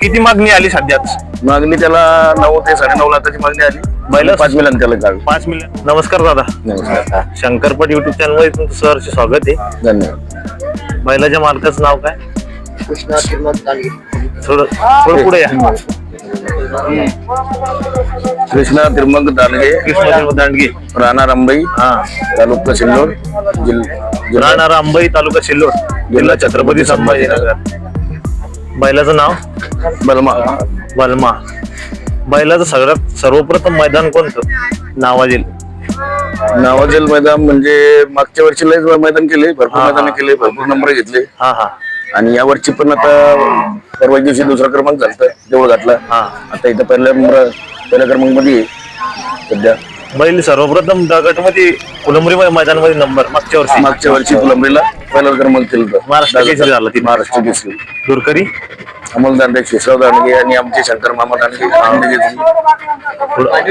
किती मागणी आली सध्याच? मागणी त्याला नऊ ते साडेनऊ लाखाची मागणी आली. बैल- पाच मिलन त्याला काढ पाच मिलियन नमस्कार दादा. नमस्कार. शंकरपट युट्यूब चॅनलमध्ये तुमचं सहर्ष स्वागत आहे. धन्यवाद. बैलाच्या मालकाचं नाव काय? थोडं थोडं पुढे या. कृष्णा तिरमंग दानगे कृष्ण दांडगे. राणा रामबाई. हा. तालुका सिल्लोड. जिल्हा राहणार अंबई तालुका सिल्लोड. जिल्हा छत्रपती संभाजीनगर. बैलाचं नाव? बलमा. बलमा. बैलाचं सगळ्यात सर्वप्रथम मैदान कोणतं? नावाजेल. नावाजेल मैदान म्हणजे मागच्या वर्षी लयच मैदान केले भरपूर. मैदान केले भरपूर नंबर घेतले. हा हा. आणि या वर्षी पण आता परवा दिवशी दुसरा क्रमांक झालता देऊळ घातला. हा. आता इथं पहिल्या नंबर पहिल्या क्रमांकमध्ये सध्या. बैल सर्वप्रथम दगडमध्ये फुलंबरी मैदानामध्ये नंबर मागच्या वर्षी. मागच्या वर्षी फुलंबरीला पहिला क्रमांक केला. महाराष्ट्र. महाराष्ट्र दुरकरी? अमोल दांडे शेषराव दांडगे आणि आमचे शंकर मामा दांडगे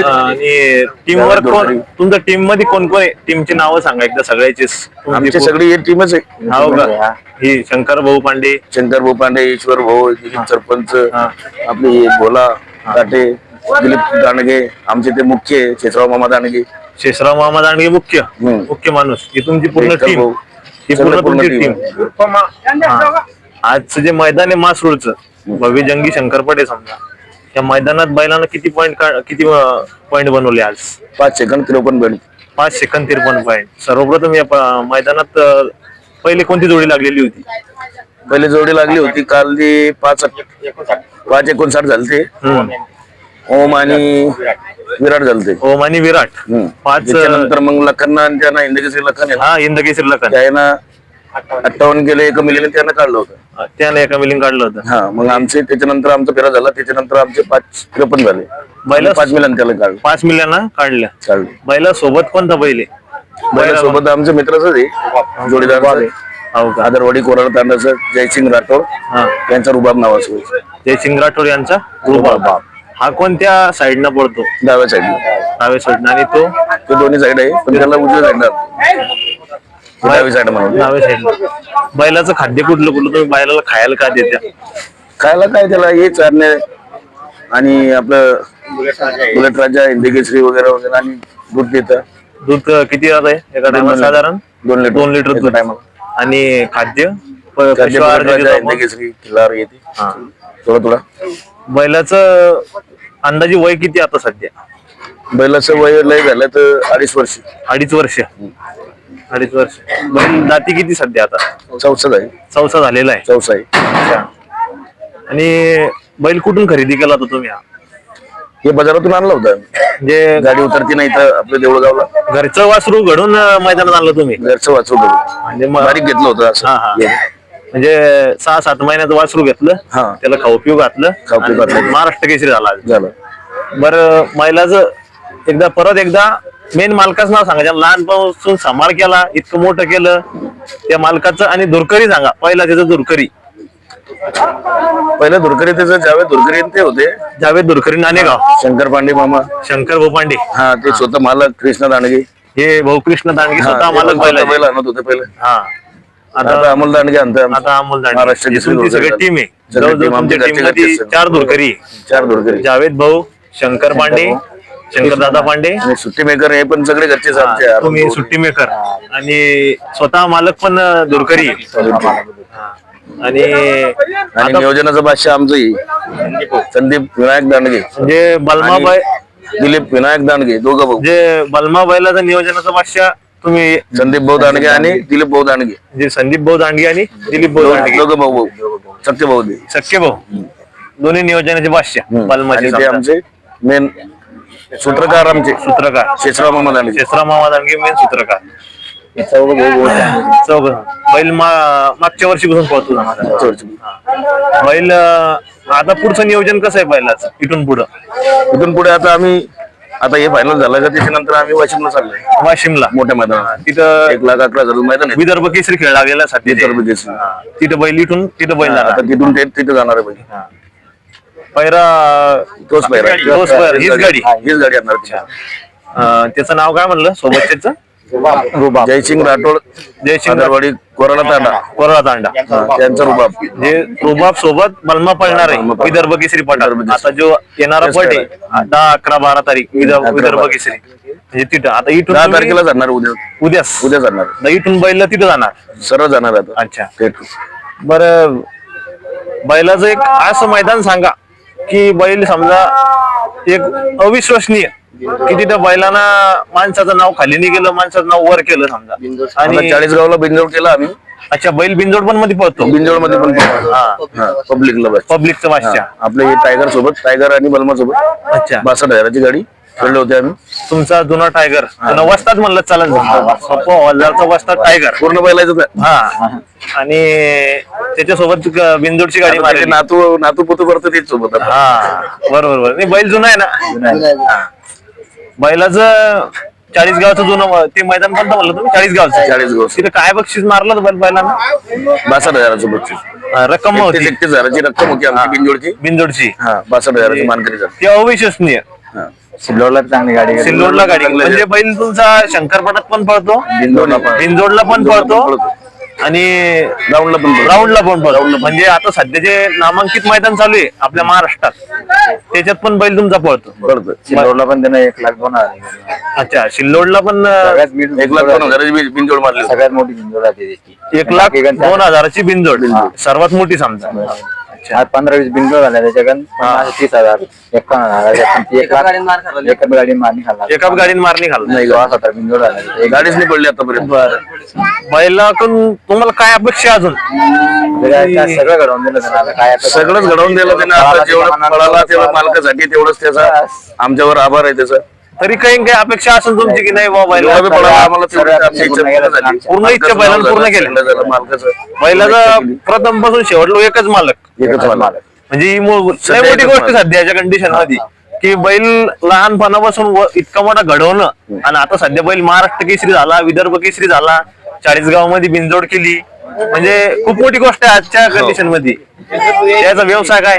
आणि टीम वर कोण तुमच्या टीममध्ये कोण कोण आहे? टीमची नावं सांगा एकदा सगळ्याचीच. आमची सगळी एक टीमच आहे. हो ही शंकर भाऊ पांडे. शंकर भाऊ पांडे ईश्वर भाऊ दिलीप सरपंच. आपले भोला दाटे दिलीप दांडगे आमचे ते मुख्य शेषराव मामा दांडगे शेषराव मामा दांडगे मुख्य. मुख्य माणूस. ही तुमची पूर्ण टीम. ही पूर्ण तुमची. टीम आजचं जे मैदान आहे मासरूळचं भव्य जंगी शंकरपट आहे समजा. त्या मैदानात बैलानं किती पॉईंट किती पॉईंट बनवले आज? पाच सेकंद त्रेपन्न बेड पाच सेकंद तिरपन्न पॉईंट सर्वप्रथम या प- मैदानात अं, पहिले कोणती जोडी लागलेली होती? पहिले जोडी लागली होती काल ती पाच पाच एकोणसाठ झालते. हम्म. ओम आणि विराट झालते. ओम आणि विराट. हम्म. पाच त्याच्यानंतर मग लखन आणि त्यांना इंडकेश्री लखन आहे ना, हा इंदकेसरी लखन. त्यानं अठ्ठावन्न गेले एक मिलियन त्यानं काढलं होतं. त्याने एका मिलिंग काढलं होतं. हा मग आमचे त्याच्यानंतर आमचा फेरा झाला त्याच्यानंतर आमचे पाच त्रेपन्न झाले. बैला- पाच मिलियन त्याला काढलं. पाच मिलियन काढल्या काढलं. बैला सोबत कोणता बैल आहे? बैला सोबत आमच्या मित्राच आहे जोडीदार हो का? आदरवाडी कोराड तांडाचं जयसिंग राठोड हा. त्यांचा रुबाब नावाचं जयसिंग राठोड यांचा रुबाब. हा कोणत्या साईडनं पडतो? डाव्या साईडला डाव्या साईडनं. आणि तो? ते दोन्ही साईड आहे पण त्याला उजव्या साईडला डावी साईड म्हणून डाव्या साईडला बैलाचं खाद्य कुठलं कुठलं तुम्ही बैलाला खायला का देत्या खायला काय त्याला हे चारणे आणि आपलं बुलेट राजा केसरी वगैरे वगैरे आणि दूध देतं. दूध किती राहत आहे एका टायमाला साधारण? दोन लिटर. दोन लिटर दूध. टायमाला. आणि खाद्य? प- बुलेट राजा किल्लार येते हा. थोडा थोडा. बैलाचं अंदाजे वय किती आता सध्या? बैलाचं वय लय झालं तर अडीच वर्ष. अडीच वर्ष. अडीच वर्ष. बैल जाती किती सध्या आता? चौसष्ट आहे. चौसा झालेला आहे. चौसा आहे. अच्छा. आणि बैल कुठून खरेदी केला होता तुम्ही? हा? हे बाजारातून आणलं होतं. म्हणजे गाडी उतरती नाही तर आपल्या देऊळगावला. घरचं वासरू घडून अं, मैदानात आणलं तुम्ही? घरचं वाचू करू म्हणजे मग- बारीक घेतलं होतं हा हा. म्हणजे सहा सात महिन्याचं वासरू घेतलं. हा. त्याला खाऊ पिऊ घातलं. खाऊ पिऊ आणि घातलं. महाराष्ट्र केसरी झाला. झालं. बरं महिलाचं एकदा परत एकदा मेन मालकाचं नाव सांगा. ज्याला लहानपासून सांभाळ केला इतकं मोठं केलं त्या मालकाचं आणि दुरकरी सांगा. पहिला त्याचं दुरकरी. पहिलं दुरकरी त्याचं जावेद दुरकरी ते होते. जावेद दुरकरी नाणेगाव. शंकर पांडे मामा. शंकर भोपांडे हा ते स्वतः मालक कृष्ण दांडगे. हे भाऊकृष्ण दांडगे हा, स्वतः मालक स्वतः बैल आणत होते पहिले. हा. आता अमोल दांडगे आणतात आता अमोल दांडगे. महाराष्ट्र केसरी तुमची सगळी आहे. सगळी team आमची तुमच्या मध्ये. चार दुरकरी आहे. चार दुरकरी. जावेद भाऊ शंकर पांडे शंकर दादा पांडे. आणि सुट्टी मेकर हे पण सगळे घरचेच आमचे हा, तुम्ही सुट्टी मेकर. आणि स्वतः मालक पण दुरकरी. हा. आणि आणि आता नियोजनाचा बादशाह आमचंही. संदीप विनायक दांडगे. म्हणजे बलमाबाई दिलीप विनायक दांडगे दोघं भाऊ. जे बलमा बैलाचा नियोजनाचा बादशाह तुम्ही संदीप भाऊ दांडगे आणि दिलीप भाऊ दांडगे. जे संदीप भाऊ दांडगे आणि दिलीप भाऊ दांडगे. दोघं भाऊ भाऊ. सत्य भाऊ ते. सख्खे भाऊ. दोन्ही नियोजनाचे बादशाह हम्म. बलमाचे आणि ते. आमचे मेन सूत्रकार आमचे. सूत्रकार. शेषराव मामा दांडगे शेषराव मामा दांडगे मेन सूत्रकार. चौघ बैल मा- मागच्या वर्षीपासून पळतो जाणार बैल अं, आता पुढचं नियोजन कसं आहे बैलाचं? इथून पुढं. इथून पुढे आता आम्ही आता हे फायनल झालं का त्याच्यानंतर आम्ही वाशिमला चाललोय. वाशिमला. मोठ्या मैदानात. तिथं एक लाख अकरा हजार मैदान आहे. विदर्भ केसरी खेळ लागलेला सध्या विदर्भ केसरी. हा. तिथं बैल इथून तिथं बैल जाणार आता तिथून ते तिथे जाणार आहे पहिले पैरा तोच पैरा. तोच पैरा, हीच गाडी. हीच गाडी आणणार. अं, त्याचं नाव काय म्हणलं? सोबत त्याचं? रुबाब. जयसिंग राठोड जयसिंग आदरवाडी कोराला तांडा. कोरडा तांडा. हा, त्यांचा रुबाब. जे रुबाब सोबत बलमा पळणार आहे. विदर्भ केसरी केसरी. आता जो येणारा पट आहे दहा अकरा बारा तारीख विदर्भ विदर्भ. केसरी. म्हणजे तिथं. आता इथून दहा तुम्ही तारखेला जाणार उद्या. उद्याच उद्या जाणार. आता इथून बैल तिथं जाणार. सर्व जाणार आता. अच्छा. थेट. बर बैलाचं एक असं मैदान सांगा. की बैल समजा एक अविश्वसनीय की तिथं बैलांना माणसाचं नाव खाली नाही गेलं माणसाचं नाव वर केलं समजा. आता आणि चाळीसगावला बिंजोड केला आम्ही. अच्छा बैल बिंजोड पण मध्ये पळतो? बिंजोडमध्ये पण हा. पब्लिकला बस. पब्लिकचं बादशाह आपले हे टायगर सोबत टायगर आणि बलमा सोबत. अच्छा. बासष्ट हजाराची गाडी. खेळले होते आम्ही. तुमचा जुना टायगर जुना वस्तात म्हणलं चालेल पप्पा वस्तात टायगर पूर्ण बैलायचं. हा. आणि त्याच्यासोबत बिंदोडची गाडी त्याचे नातू नातू पुतू करतो तेच सोबत. हा बरोबर बरोबर. नाही बैल जुना आहे ना. बैलाचं चाळीस गावचं जुनं ते मैदान कोणतं म्हणलं तुम्ही? चाळीस गावचं. चाळीसगाव. तिथे काय बक्षीस मारलं बैल बैलांना? बासष्ट हजाराचं बक्षीस. रक्कम होती. एकतीस हजाराची रक्कम होती आमची बिंजोडची बिंदोडची. हा बासष्ट हजाराची मानकरी ती अविश्वसनीय. सिल्लोडला चांगली गाडी. सिल्लोडला गाडी. म्हणजे बैल तुमचा शंकरपटात पण पळतो बिंजोडला पण पण पळतो. आणि ग्राउंडला पण. राऊंडला पण पळतो म्हणजे आता सध्या जे नामांकित मैदान चालू आहे आपल्या महाराष्ट्रात त्याच्यात पण बैल तुमचा पळतो पळतो सिल्लोडला पण त्यानं एक लाख दोन हजार. अच्छा सिल्लोडला पण अं, सगळ्यात मिड एक लाख दोन हजाराची बी- बिंजोड मारली. सगळ्यात मोठी झिंजोड आहे त्याची एक लाख दोन हजाराची बिंजोड सर्वात मोठी समजा आज पंधरा वीस बिंजोड झाल्या त्याच्याकडून. पन्नास, तीस हजार. एकावन्न हजार. एक लाख एका गाडी मारणी खाल्ला. एका गाडीने मारणी नाही सोळा सतरा बिंजोड झाल्या. एक गाडीच नाही पडली आतापर्यंत. बैलाकडून तुम्हाला काय अपेक्षा अजून? गाडी सगळं घडवून दिलं त्यानं. आता काय आता- सगळंच घडवून दिलं त्याने. आता जेवढं तेवढं मालकासाठी तेवढंच त्याचा आमच्यावर आभार आहे त्याचा. तरी काही काही अपेक्षा असेल तुमची की नाही बाबा जेवढा बी बैला पळाला आम्हाला तेवढी सगळ्या आमची इच्छा पूर्ण झाली. पूर्ण इच्छा बैलानं पूर्ण केली. मालकाचं झालं, मालकाचं बैलाचं प्रथमपासून शेवटलो एकच मालक. एकच मालक. म्हणजे ही मो- लय सध्या मोठी एकच गोष्ट मालक. सध्याच्या कंडिशनमध्ये. की बैल लहानपणापासून व- इतका मोठा घडवणं आणि आता सध्या बैल महाराष्ट्र केसरी झाला विदर्भ केसरी झाला चाळीसगावमध्ये बिनजोड केली. म्हणजे खूप मोठी गोष्ट आहे आजच्या कंडिशनमध्ये त्याचा व्यवसाय काय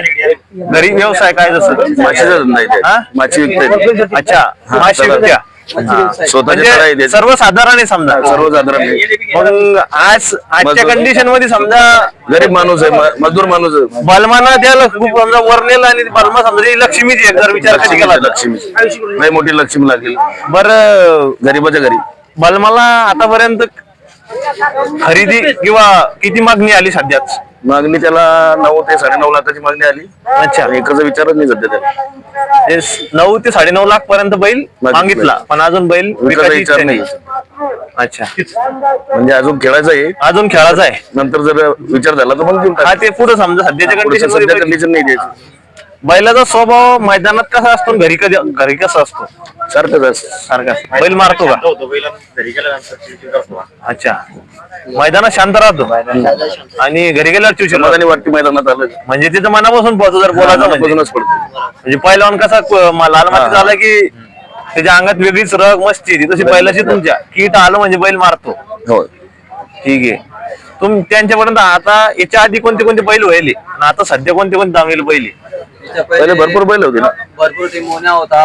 घरी व्यवसाय काय जसं माशीचा धंदा हा? माशी विकते अच्छा माशी. विकत्या. स्वतःच्या म्हणजे. सर्वसाधारण आहे समजा सर्वसाधारण. मग आज आजच्या. कंडिशनमध्ये समजा गरीब माणूस आहे म- मजदूर माणूस आहे बलमाना त्याला खूप समजा वरलेला आणि बलमा समजा ही लक्ष्मीची आहे जर विचार कधी केला तर. लक्ष्मी लय मोठी लक्ष्मी लागेल बरं गरीबाच्या घरी बलमाला आतापर्यंत खरेदी किंवा किती मागणी आली सध्याच? मागणी त्याला नऊ ते साडेनऊ लाखाची मागणी आली. अच्छा. एकाचा विचारच नाही सध्या त्याला. ते स- नऊ ते साडेनऊ लाख पर्यंत बैल मागितला पण अजून बैल विकायचा विकायची इच्छा विचार नाही. नाही अच्छा. म्हणजे अजून खेळायचं आहे. अजून खेळायचा आहे. नंतर जर विचार झाला तर मग देऊन हा टाक. ते पुढे समजा. सध्याच्या पुढचं कंडिशन सध्या कंडिशन नाही द्यायची. बैलाचा स्वभाव मैदानात कसा असतो आणि घरी कधी घरी कसा असतो? सारखंच असतं. सारखा. बैल मारतो का? अच्छा. मैदानात शांत राहतो? आणि घरी गेल्यावर चिवचिव समाधानी वाटते मैदानात आलं म्हणजे तिथं मनापासून पोहोचतो जर बोलायचं म्हणजे. मनापासूनच पडतो. म्हणजे पहिलवान कसा क- म- लाल माती झाला की त्याच्या अंगात वेगळीच रग मस्ती येते. तशी बैलाची तुमच्या. कीट आलं म्हणजे बैल मारतो. हो ठीक आहे. तुम त्यांच्यापर्यंत आता याच्या आधी कोणते कोणते बैल व्हायले? आणि आता सध्या कोणते कोणते दांगेले बैल पहिले भरपूर बैल होते ना? भरपूर टिमोन्या होता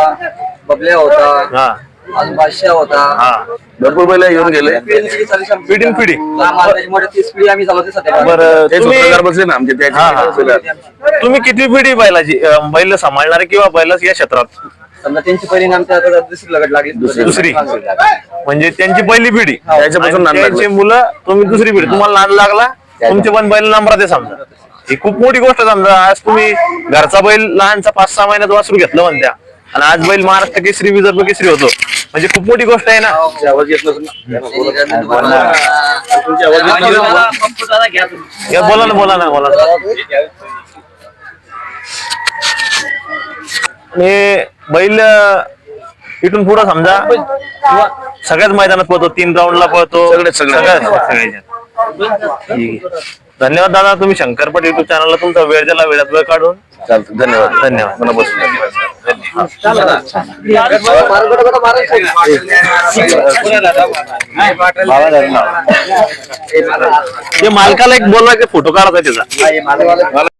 बबल्या होता हा. अजून बादशाह होता. हा. भरपूर बैल येऊन गेले. पिढी पिढी लहान माणसाची मोठी तीस पिढी आम्ही चालवते सध्या. बरं ते तुम्ही सूत्रधार बसले ना आमचे हा, हा. तुम्ही किती पिढी बैलाची अं, बैल सांभाळणारे किंवा बैलाच या क्षेत्रात? समजा त्यांची आता दुसरी लगट लागली. दुसरी. म्हणजे त्यांची पहिली पिढी. त्याच्यापासून आणि नाद लागला. त्यांची मुलं तुम्ही दुसरी पिढी. तुम्हाला नाद लागला तुमचे पण बैल नंबरात आहे समजा. ही खूप मोठी गोष्ट समजा आज तुम्ही घरचा बैल लहानचा पाच सहा महिन्यात वासरू घेतलं म्हणत्या. आणि आज बैल महाराष्ट्र केसरी विदर्भ केसरी होतो. म्हणजे खूप मोठी गोष्ट आहे ना. बोला. ना? बोला. ना बोला ना आणि बैल इथून पुढे समजा सगळ्याच मैदानात पळतो. तीन राऊंडला पळतो. सगळे. आहे. धन्यवाद दादा तुम्ही शंकरपट युट्यूब चॅनलला तुमचा वेळ दिला वेळात वेळ काढून. चालतं धन्यवाद. धन्यवाद. मनापासून ते मालकाला एक बोलवा की फोटो काढायचा त्याचा